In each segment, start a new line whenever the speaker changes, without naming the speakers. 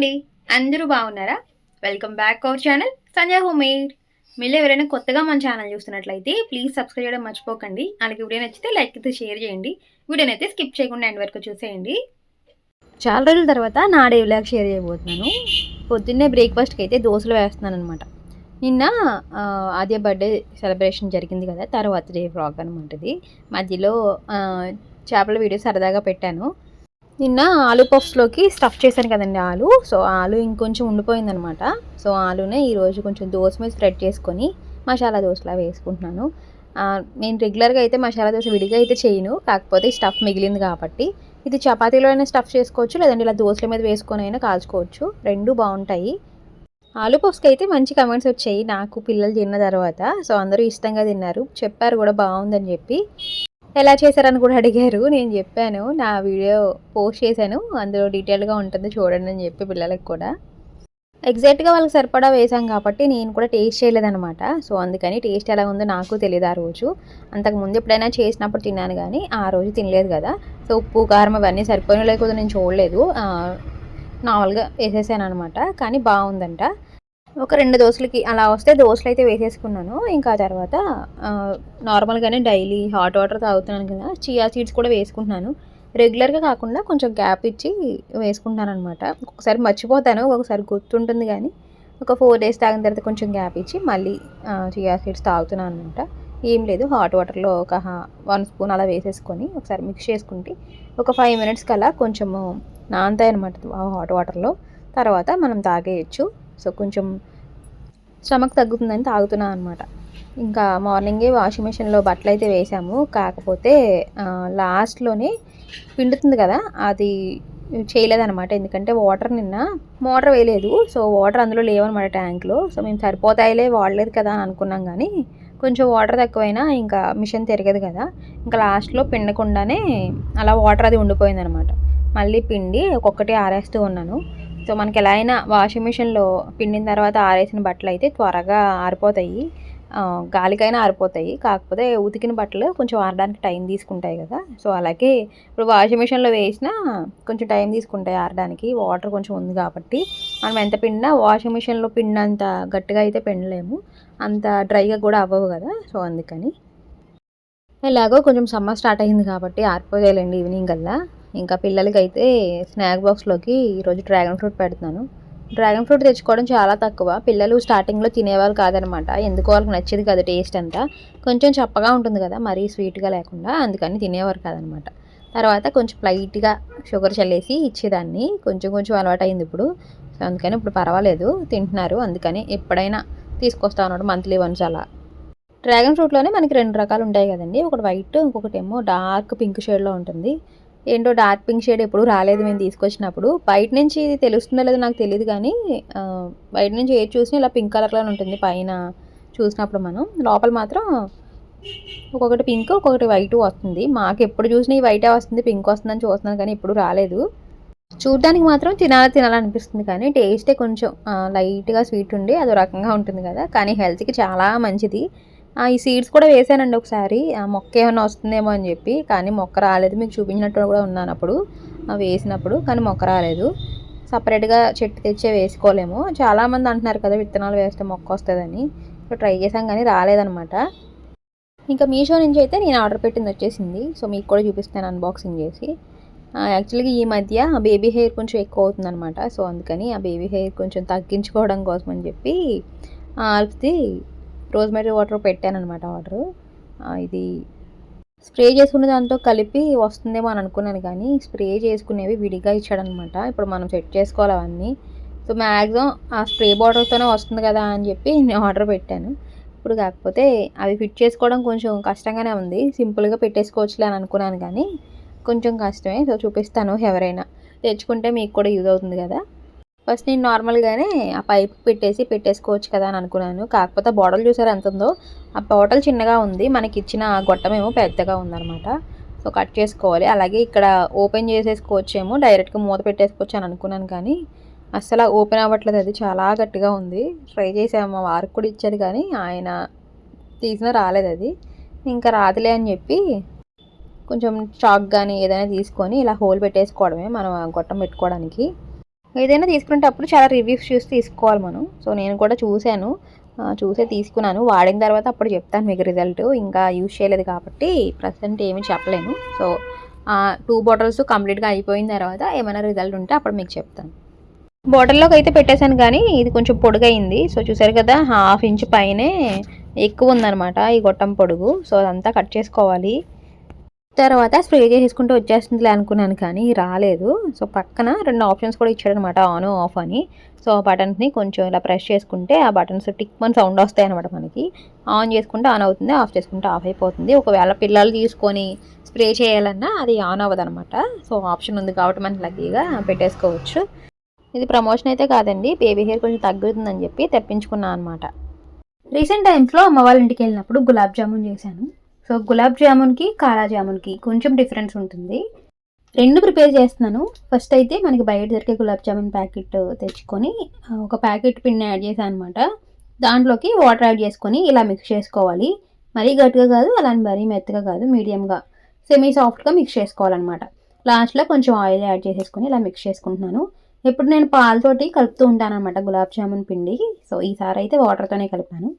అండి అందరూ బాగున్నారా? Welcome back our channel Sanjay homemade మీరు ఎవరైనా కొత్తగా మన ఛానల్ చూస్తున్నట్లయితే ప్లీజ్ సబ్స్క్రైబ్ చేయడం మర్చిపోకండి. అలాగే వీడియో నచ్చితే లైక్ అయితే షేర్ చేయండి. వీడియోని అయితే స్కిప్ చేయకుండా ఎండ్ వరకు చూసేయండి. చాలా రోజుల తర్వాత నా డే వ్లాగ్ షేర్ చేయబోతున్నాను. పొద్దున్నే బ్రేక్ఫాస్ట్కి అయితే దోశలు వేస్తున్నాను అనమాట నిన్న ఆ, ఆద్య బర్త్డే సెలబ్రేషన్ జరిగింది కదా తర్వాత డే వ్లాగ్ అనమాట ఇది. మధ్యలో చేపల వీడియో సరదాగా పెట్టాను. నిన్న ఆలు పఫ్స్లోకి స్టఫ్ చేశాను కదండి ఆలు. సో ఆలు ఇంకొంచెం ఉండిపోయిందనమాట. సో ఆలునే ఈరోజు కొంచెం దోశ మీద స్ప్రెడ్ చేసుకొని మసాలా దోశలా వేసుకుంటున్నాను. నేను రెగ్యులర్గా అయితే మసాలా దోశ విడిగా అయితే చేయను. కాకపోతే స్టఫ్ మిగిలింది కాబట్టి. ఇది చపాతీలో అయినా స్టఫ్ చేసుకోవచ్చు లేదంటే ఇలా దోశల మీద వేసుకొని అయినా కాల్చుకోవచ్చు. రెండు బాగుంటాయి. ఆలు పఫ్స్కి అయితే మంచి కమెంట్స్ వచ్చాయి. నాకు పిల్లలు తిన్న తర్వాత. సో అందరూ ఇష్టంగా తిన్నారు. చెప్పారు కూడా బాగుందని చెప్పి. ఎలా చేశారని కూడా అడిగారు. నేను చెప్పాను నా వీడియో పోస్ట్ చేశాను అందులో డీటెయిల్గా ఉంటుంది చూడండి అని చెప్పి పిల్లలకు కూడా. ఎగ్జాక్ట్గా వాళ్ళకి సరిపడా వేసాం కాబట్టి నేను కూడా టేస్ట్ చేయలేదన్నమాట. సో అందుకని టేస్ట్ ఎలా ఉందో నాకు తెలియదు ఆ రోజు. అంతకుముందు ఎప్పుడైనా చేసినప్పుడు తిన్నాను కానీ ఆ రోజు తినలేదు కదా. సో ఉప్పు కారం అవన్నీ సరిపోయిన లేకపోతే నేను చూడలేదు. నార్మల్గా వేసేసాను అనమాట కానీ బాగుందంట. ఒక రెండు దోశలకి అలా వస్తే దోశలు అయితే వేసేసుకున్నాను. ఇంకా తర్వాత నార్మల్గానే డైలీ హాట్ వాటర్ తాగుతున్నాను కదా చియా సీడ్స్ కూడా వేసుకుంటున్నాను. రెగ్యులర్గా కాకుండా కొంచెం గ్యాప్ ఇచ్చి వేసుకుంటాను అనమాట ఒకసారి మర్చిపోతాను ఒకసారి గుర్తుంటుంది కానీ ఒక ఫోర్ డేస్ తాగిన తర్వాత కొంచెం గ్యాప్ ఇచ్చి మళ్ళీ చియా సీడ్స్ తాగుతున్నాను అనమాట ఏం లేదు హాట్ వాటర్లో ఒక వన్ స్పూన్ అలా వేసేసుకొని ఒకసారి మిక్స్ చేసుకుంటే ఒక ఫైవ్ మినిట్స్కి అలా కొంచెము నానతాయి అనమాట హాట్ వాటర్లో. తర్వాత మనం తాగేయచ్చు. సో కొంచెం స్టమక్ తగ్గుతుందని తాగుతున్నాను అనమాట ఇంకా మార్నింగే వాషింగ్ మిషన్లో బట్టలు అయితే వేసాము. కాకపోతే లాస్ట్లోనే పిండుతుంది కదా అది చేయలేదన్నమాట. ఎందుకంటే వాటర్ నిన్న మోటార్ వేయలేదు. సో వాటర్ అందులో లేవన్నమాట ట్యాంక్లో. సో మేము సరిపోతాయిలే వాడలేదు కదా అని అనుకున్నాం కానీ కొంచెం వాటర్ తక్కువైనా ఇంకా మిషన్ తిరగదు కదా. ఇంకా లాస్ట్లో పిండకుండానే అలా వాటర్ అది ఉండిపోయిందనమాట మళ్ళీ పిండి ఒక్కొక్కటి ఆరేస్తూ ఉన్నాను. సో మనకి ఎలా అయినా వాషింగ్ మిషన్లో పిండిన తర్వాత ఆరేసిన బట్టలు అయితే త్వరగా ఆరిపోతాయి. గాలికైనా ఆరిపోతాయి. కాకపోతే ఉతికిన బట్టలు కొంచెం ఆరడానికి టైం తీసుకుంటాయి కదా. సో అలాగే ఇప్పుడు వాషింగ్ మిషన్లో వేసినా కొంచెం టైం తీసుకుంటాయి ఆరడానికి. వాటర్ కొంచెం ఉంది కాబట్టి మనం ఎంత పిండినా వాషింగ్ మిషన్లో పిండినంత గట్టిగా అయితే పిండలేము. అంత డ్రైగా కూడా అవ్వవు కదా. సో అందుకని ఎలాగో కొంచెం సమ్మర్ స్టార్ట్ అయింది కాబట్టి ఆరిపోయాలండి ఈవినింగ్ కల్లా. ఇంకా పిల్లలకి అయితే స్నాక్ బాక్స్లోకి ఈరోజు డ్రాగన్ ఫ్రూట్ పెడుతున్నాను. డ్రాగన్ ఫ్రూట్ తెచ్చుకోవడం చాలా తక్కువ. పిల్లలు స్టార్టింగ్లో తినేవాళ్ళు కాదనమాట. ఎందుకో వాళ్ళకి నచ్చేది కదా టేస్ట్ అంతా. కొంచెం చప్పగా ఉంటుంది కదా మరీ స్వీట్గా లేకుండా అందుకని తినేవారు కాదనమాట. తర్వాత కొంచెం లైట్గా షుగర్ చల్లేసి ఇచ్చేదాన్ని. కొంచెం కొంచెం అలవాటు అయింది ఇప్పుడు. సో అందుకని ఇప్పుడు పర్వాలేదు. తింటున్నారు. అందుకని ఎప్పుడైనా తీసుకొస్తా ఉన్నాడు మంత్లీ వన్స్ అలా. డ్రాగన్ ఫ్రూట్లోనే మనకి రెండు రకాలు ఉంటాయి కదండి. ఒకటి వైట్ ఇంకొకటి ఏమో డార్క్ పింక్ షేడ్లో ఉంటుంది. ఏంటో డార్క్ పింక్ షేడ్ ఎప్పుడు రాలేదు మేము తీసుకొచ్చినప్పుడు. బయట నుంచి ఇది తెలుస్తుందో లేదో నాకు తెలియదు కానీ బయట నుంచి ఏది చూసినా ఇలా పింక్ కలర్లో ఉంటుంది పైన చూసినప్పుడు మనం. లోపల మాత్రం ఒక్కొక్కటి పింక్ ఒక్కొక్కటి వైట్ వస్తుంది. మాకు ఎప్పుడు చూసినా ఈ వైటే వస్తుంది పింక్ వస్తుందని చూస్తున్నాను కానీ ఎప్పుడు రాలేదు. చూడడానికి మాత్రం తినాలి తినాలనిపిస్తుంది కానీ టేస్టే కొంచెం లైట్గా స్వీట్ ఉండి అదో రకంగా ఉంటుంది కదా. కానీ హెల్త్కి చాలా మంచిది. ఈ సీడ్స్ కూడా వేసానండి ఒకసారి. ఆ మొక్క ఏమైనా వస్తుందేమో అని చెప్పి కానీ మొక్క రాలేదు. మీకు చూపించినట్టు కూడా ఉన్నాను అప్పుడు వేసినప్పుడు కానీ మొక్క రాలేదు. సపరేట్గా చెట్టు తెచ్చే వేసుకోలేము. చాలామంది అంటున్నారు కదా విత్తనాలు వేస్తే మొక్క వస్తుందని. ట్రై చేసాం కానీ రాలేదనమాట ఇంకా మీషో నుంచి అయితే నేను ఆర్డర్ పెట్టింది వచ్చేసింది. సో మీకు కూడా చూపిస్తాను అన్బాక్సింగ్ చేసి. యాక్చువల్గా ఈ మధ్య బేబీ హెయిర్ కొంచెం ఎక్కువ అవుతుందన్నమాట. సో అందుకని ఆ బేబీ హెయిర్ కొంచెం తగ్గించుకోవడం కోసం అని చెప్పి ఆల్ఫ్ది రోజ్మెరీ వాటర్ పెట్టాను అనమాట ఆర్డర్ ఇది స్ప్రే చేసుకునే దాంతో కలిపి వస్తుందేమో అని అనుకున్నాను కానీ స్ప్రే చేసుకునేవి విడిగా ఇచ్చాడనమాట ఇప్పుడు మనం సెట్ చేసుకోవాలి అవన్నీ. సో మ్యాక్సిమం ఆ స్ప్రే బాటిల్తోనే వస్తుంది కదా అని చెప్పి నేను ఆర్డర్ పెట్టాను. ఇప్పుడు కాకపోతే అవి ఫిట్ చేసుకోవడం కొంచెం కష్టంగానే ఉంది. సింపుల్గా పెట్టేసుకోవచ్చులే అని అనుకున్నాను కానీ కొంచెం కష్టమే. సో చూపిస్తాను ఎవరైనా. తెచ్చుకుంటే మీకు కూడా యూజ్ అవుతుంది కదా. ఫస్ట్ నేను నార్మల్గానే ఆ పైప్ పెట్టేసి పెట్టేసుకోవచ్చు కదా అని అనుకున్నాను. కాకపోతే బాటిల్ చూసారు ఎంత ఉందో? ఆ బాటిల్ చిన్నగా ఉంది. మనకి ఇచ్చిన గొట్టమేమో పెద్దగా ఉందన్నమాట. సో కట్ చేసుకోవాలి. అలాగే ఇక్కడ ఓపెన్ చేసేసుకోవచ్చేమో డైరెక్ట్గా మూత పెట్టేసుకోవచ్చు అని అనుకున్నాను కానీ అస్సలు ఓపెన్ అవ్వట్లేదు. అది చాలా గట్టిగా ఉంది. ట్రై చేసాము. మా వారికి కూడా ఇచ్చారు కానీ ఆయన తీసినా రాలేదు అది. ఇంకా రాదులే అని చెప్పి కొంచెం చాక్ కానీ ఏదైనా తీసుకొని ఇలా హోల్ పెట్టేసుకోవడమే మనం గొట్టం పెట్టుకోవడానికి. ఏదైనా తీసుకునేటప్పుడు చాలా రివ్యూస్ చూసి తీసుకోవాలి మనం. సో నేను కూడా చూశాను. చూసే తీసుకున్నాను. వాడిన తర్వాత అప్పుడు చెప్తాను మీకు రిజల్ట్ ఇంకా యూజ్ చేయలేదు కాబట్టి ప్రజెంట్ ఏమీ చెప్పలేను. సో టూ బాటిల్స్ కంప్లీట్గా అయిపోయిన తర్వాత ఏమైనా రిజల్ట్ ఉంటే అప్పుడు మీకు చెప్తాను. బాటిల్లోకి అయితే పెట్టేశాను కానీ ఇది కొంచెం పొడుగైంది. సో చూసారు కదా హాఫ్ ఇంచ్ పైనే ఎక్కువ ఉందన్నమాట ఈ గొట్టం పొడుగు. సో అదంతా కట్ చేసుకోవాలి. తర్వాత స్ప్రే చేసేసుకుంటూ వచ్చేస్తుందిలే అనుకున్నాను కానీ రాలేదు. సో పక్కన రెండు ఆప్షన్స్ కూడా ఇచ్చాడనమాట ఆన్ ఆఫ్ అని. సో ఆ బటన్స్ని కొంచెం ఇలా ప్రెస్ చేసుకుంటే ఆ బటన్స్ టిక్ మన సౌండ్ వస్తాయి అనమాట మనకి. ఆన్ చేసుకుంటే ఆన్ అవుతుంది ఆఫ్ చేసుకుంటే ఆఫ్ అయిపోతుంది. ఒకవేళ పిల్లలు తీసుకొని స్ప్రే చేయాలన్నా అది ఆన్ అవ్వదు అనమాట సో ఆప్షన్ ఉంది కాబట్టి మనం లక్కీగా పెట్టేసుకోవచ్చు. ఇది ప్రమోషన్ అయితే కాదండి బేబీ హెయిర్ కొంచెం తగ్గుతుందని చెప్పి తెప్పించుకున్నాను అనమాట రీసెంట్ టైమ్స్లో అమ్మ వాళ్ళ ఇంటికి వెళ్ళినప్పుడు గులాబ్ జామున్ చేశాను. సో గులాబ్ జామున్కి కాళా జామున్కి కొంచెం డిఫరెన్స్ ఉంటుంది. రెండు ప్రిపేర్ చేస్తున్నాను. ఫస్ట్ అయితే మనకి బయట దొరికే గులాబ్ జామున్ ప్యాకెట్ తెచ్చుకొని ఒక ప్యాకెట్ పిండి యాడ్ చేశాను అనమాట దాంట్లోకి వాటర్ యాడ్ చేసుకొని ఇలా మిక్స్ చేసుకోవాలి. మరీ గట్టిగా కాదు అలా అని మరీ మెత్తగా కాదు మీడియంగా సెమీ సాఫ్ట్గా మిక్స్ చేసుకోవాలన్నమాట. లాస్ట్లో కొంచెం ఆయిల్ యాడ్ చేసేసుకొని ఇలా మిక్స్ చేసుకుంటున్నాను. ఇప్పుడు నేను పాలతోటి కలుపుతూ ఉంటాను అనమాట గులాబ్ జామున్ పిండి. సో ఈసారి అయితే వాటర్తోనే కలిపాను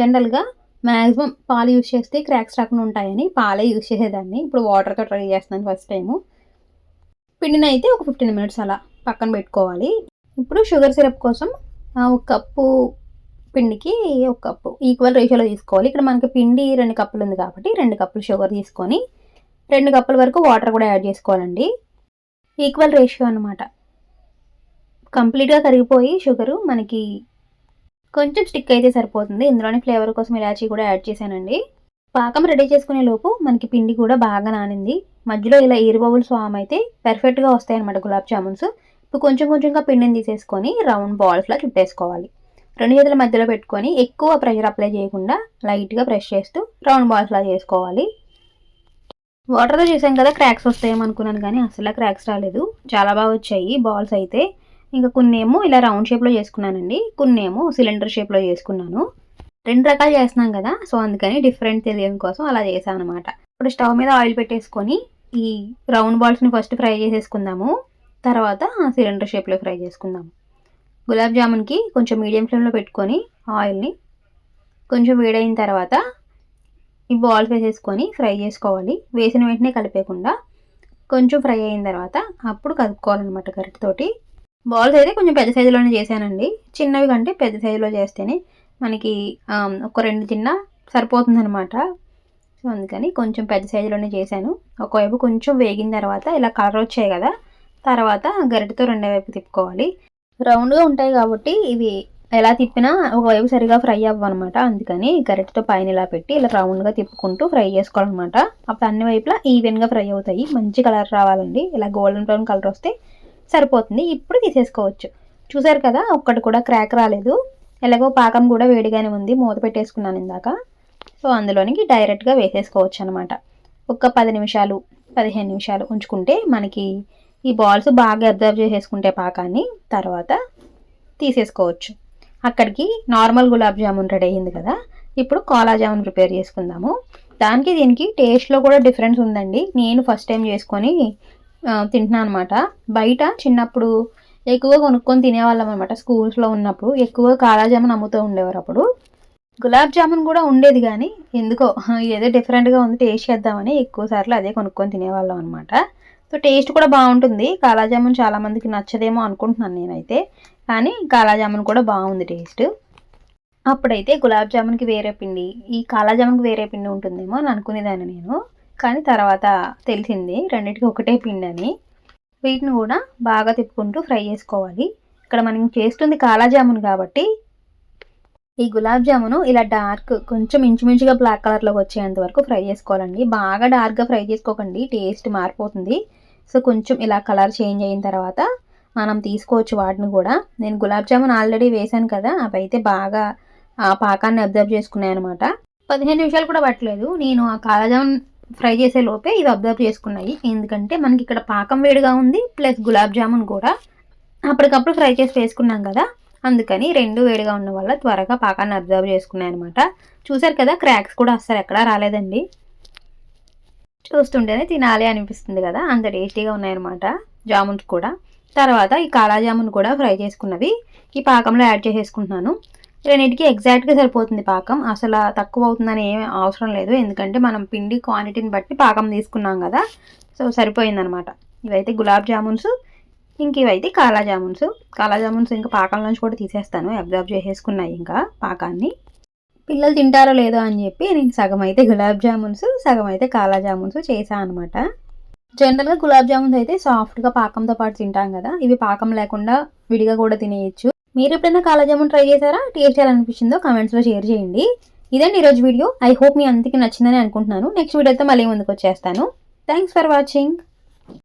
జనరల్గా మ్యాక్సిమం పాలు యూస్ చేస్తే క్రాక్స్ రాకుండా ఉంటాయని పాలే యూస్ చేసేదాన్ని. ఇప్పుడు వాటర్తో ట్రై చేస్తున్నాను ఫస్ట్ టైము. పిండిని అయితే ఒక ఫిఫ్టీన్ మినిట్స్ అలా పక్కన పెట్టుకోవాలి. ఇప్పుడు షుగర్ సిరప్ కోసం ఒక కప్పు పిండికి ఒక కప్పు ఈక్వల్ రేషియోలో తీసుకోవాలి. ఇక్కడ మనకి పిండి రెండు కప్పులు ఉంది కాబట్టి రెండు కప్పులు షుగర్ తీసుకొని రెండు కప్పుల వరకు వాటర్ కూడా యాడ్ చేసుకోవాలండి. ఈక్వల్ రేషియో అనమాట కంప్లీట్గా కరిగిపోయి షుగరు మనకి కొంచెం స్టిక్ అయితే సరిపోతుంది. ఇందులోనే ఫ్లేవర్ కోసం ఇలాచీ కూడా యాడ్ చేశానండి. పాకం రెడీ చేసుకునే లోపు మనకి పిండి కూడా బాగా నానింది. మధ్యలో ఇలా ఎయిర్ బబుల్స్ ఫామ్ అయితే పర్ఫెక్ట్గా వస్తాయన్నమాట గులాబ్ జామున్స్. ఇప్పుడు కొంచెం కొంచెంగా పిండిని తీసేసుకొని రౌండ్ బాల్స్లా చుట్టేసుకోవాలి. రెండు చేతుల మధ్యలో పెట్టుకొని ఎక్కువ ప్రెషర్ అప్లై చేయకుండా లైట్గా ప్రెస్ చేస్తూ రౌండ్ బాల్స్లా చేసుకోవాలి. వాటర్తో చేసాం కదా క్రాక్స్ వస్తాయేమో అనుకున్నాను కానీ అసలు క్రాక్స్ రాలేదు. చాలా బాగా వచ్చాయి బాల్స్ అయితే. ఇంకా కొన్ని ఏమో ఇలా రౌండ్ షేప్లో చేసుకున్నానండి. కొన్ని ఏమో సిలిండర్ షేప్లో చేసుకున్నాను. రెండు రకాలు చేస్తున్నాం కదా సో అందుకని డిఫరెంట్ తెలియడం కోసం అలా చేశాను అనమాట ఇప్పుడు స్టవ్ మీద ఆయిల్ పెట్టేసుకొని ఈ రౌండ్ బాల్స్ని ఫస్ట్ ఫ్రై చేసేసుకుందాము. తర్వాత సిలిండర్ షేప్లో ఫ్రై చేసుకుందాము గులాబ్ జామున్కి కొంచెం మీడియం ఫ్లేమ్లో పెట్టుకొని ఆయిల్ని కొంచెం వేడైన తర్వాత ఈ బాల్స్ వేసేసుకొని ఫ్రై చేసుకోవాలి. వేసిన వెంటనే కలిపేయకుండా కొంచెం ఫ్రై అయిన తర్వాత అప్పుడు కలుపుకోవాలన్నమాట గరిటతోటి బాల్స్ అయితే కొంచెం పెద్ద సైజులోనే చేశానండి. చిన్నవి కంటే పెద్ద సైజులో చేస్తేనే మనకి ఒక రెండు చిన్న సరిపోతుందనమాట సో అందుకని కొంచెం పెద్ద సైజులోనే చేశాను. ఒకవైపు కొంచెం వేగిన తర్వాత ఇలా కలర్ వచ్చాయి కదా తర్వాత గరిటతో రెండో వైపు తిప్పుకోవాలి. రౌండ్గా ఉంటాయి కాబట్టి ఇవి ఎలా తిప్పినా ఒకవైపు సరిగా ఫ్రై అవ్వనమాట. అందుకని గరిటతో పైన ఇలా పెట్టి ఇలా రౌండ్గా తిప్పుకుంటూ ఫ్రై చేసుకోవాలన్నమాట. అప్పుడు అన్ని వైపులా ఈవెన్గా ఫ్రై అవుతాయి. మంచి కలర్ రావాలండి. ఇలా గోల్డెన్ బ్రౌన్ కలర్ వస్తే సరిపోతుంది. ఇప్పుడు తీసేసుకోవచ్చు. చూసారు కదా ఒక్కటి కూడా క్రాక్ రాలేదు. ఎలాగో పాకం కూడా వేడిగానే ఉంది. మూత పెట్టేసుకున్నాను ఇందాక. సో అందులోనికి డైరెక్ట్గా వేసేసుకోవచ్చు అనమాట ఒక పది నిమిషాలు పదిహేను నిమిషాలు ఉంచుకుంటే మనకి ఈ బాల్స్ బాగా అబ్జర్వ్ చేసేసుకుంటే పాకాన్ని తర్వాత తీసేసుకోవచ్చు. అక్కడికి నార్మల్ గులాబ్ జామున్ రెడీ అయింది కదా ఇప్పుడు కాలా జామున్ ప్రిపేర్ చేసుకుందాము. దానికి దీనికి టేస్ట్లో కూడా డిఫరెన్స్ ఉందండి. నేను ఫస్ట్ టైం చేసుకొని తింటున్నాను అనమాట బయట చిన్నప్పుడు ఎక్కువ కొనుక్కొని తినేవాళ్ళం అనమాట స్కూల్స్లో ఉన్నప్పుడు. ఎక్కువ కాళాజామున్ అమ్ముతూ ఉండేవారు అప్పుడు. గులాబ్ జామున్ కూడా ఉండేది కానీ ఎందుకో ఏదో డిఫరెంట్గా ఉంది టేస్ట్ చేద్దామని ఎక్కువ సార్లు అదే కొనుక్కొని తినేవాళ్ళం అనమాట సో టేస్ట్ కూడా బాగుంటుంది. కాలా చాలామందికి నచ్చదేమో అనుకుంటున్నాను నేనైతే. కానీ కాలా జామున్ కూడా బాగుంది టేస్ట్. అప్పుడైతే గులాబ్ జామున్కి వేరే పిండి ఈ కాలాజామున్కి వేరే పిండి ఉంటుందేమో అని అనుకునేదాన్ని నేను. కానీ తర్వాత తెలిసింది. రెండింటికి ఒకటే పిండి అని. వీటిని కూడా బాగా తిప్పుకుంటూ ఫ్రై చేసుకోవాలి. ఇక్కడ మనం చేస్తుంది కాలాజామున్ కాబట్టి ఈ గులాబ్ జామును ఇలా డార్క్ కొంచెం ఇంచుమించుగా బ్లాక్ కలర్లోకి వచ్చేంత వరకు ఫ్రై చేసుకోవాలండి. బాగా డార్క్గా ఫ్రై చేసుకోకండి. టేస్ట్ మారిపోతుంది. సో కొంచెం ఇలా కలర్ చేంజ్ అయిన తర్వాత మనం తీసుకోవచ్చు వాటిని కూడా. నేను గులాబ్ జామున్ ఆల్రెడీ వేశాను కదా. అవి అయితే బాగా ఆ పాకాన్ని అబ్జర్వ్ చేసుకున్నాయి అనమాట పదిహేను నిమిషాలు కూడా పట్టలేదు. నేను ఆ కాలాజామున్ ఫ్రై చేసే లోపే ఇవి అబ్జర్వ్ చేసుకున్నాయి. ఎందుకంటే మనకి ఇక్కడ పాకం వేడిగా ఉంది ప్లస్ గులాబ్ జామున్ కూడా. అప్పటికప్పుడు ఫ్రై చేసి వేసుకున్నాం కదా అందుకని రెండు వేడిగా ఉన్న వల్ల త్వరగా పాకాన్ని అబ్జర్వ్ చేసుకున్నాయి అనమాట చూసారు కదా క్రాక్స్ కూడా అస్సలు ఎక్కడా రాలేదండి. చూస్తుంటేనే తినాలి అనిపిస్తుంది కదా అంత టేస్టీగా ఉన్నాయన్నమాట జామున్స్ కూడా. తర్వాత ఈ కాలాజామున్ కూడా ఫ్రై చేసుకున్నవి. ఈ పాకంలో యాడ్ చేసేసుకుంటున్నాను. రెండింటికి ఎగ్జాక్ట్గా సరిపోతుంది పాకం. అసలు తక్కువ అవుతుందని ఏం అవసరం లేదు. ఎందుకంటే మనం పిండి క్వాంటిటీని బట్టి పాకం తీసుకున్నాం కదా. సో సరిపోయిందనమాట ఇవైతే గులాబ్ జామున్స్ ఇంక ఇవైతే కాలా జామున్స్. కాలా జామున్స్ ఇంకా పాకం నుంచి కూడా తీసేస్తాను. అబ్జర్వ్ చేసేసుకున్నాయి ఇంకా పాకాన్ని. పిల్లలు తింటారో లేదో అని చెప్పి నేను సగం అయితే గులాబ్ జామున్స్ సగం అయితే కాలా జామున్స్ చేశాను అనమాట జనరల్గా గులాబ్ జామున్స్ అయితే సాఫ్ట్గా పాకంతో పాటు తింటాం కదా. ఇవి పాకం లేకుండా విడిగా కూడా తినేయచ్చు. మీరు ఎప్పుడైనా కాలా జామున్ ట్రై చేశారా? టేస్ట్ ఎలా అనిపించిందో కామెంట్స్లో షేర్ చేయండి. ఇదండి ఈరోజు వీడియో. ఐ హోప్ మీ అందరికీ నచ్చిందని అనుకుంటున్నాను. నెక్స్ట్ వీడియోతో మళ్ళీ ముందుకు వచ్చేస్తాను. Thanks for watching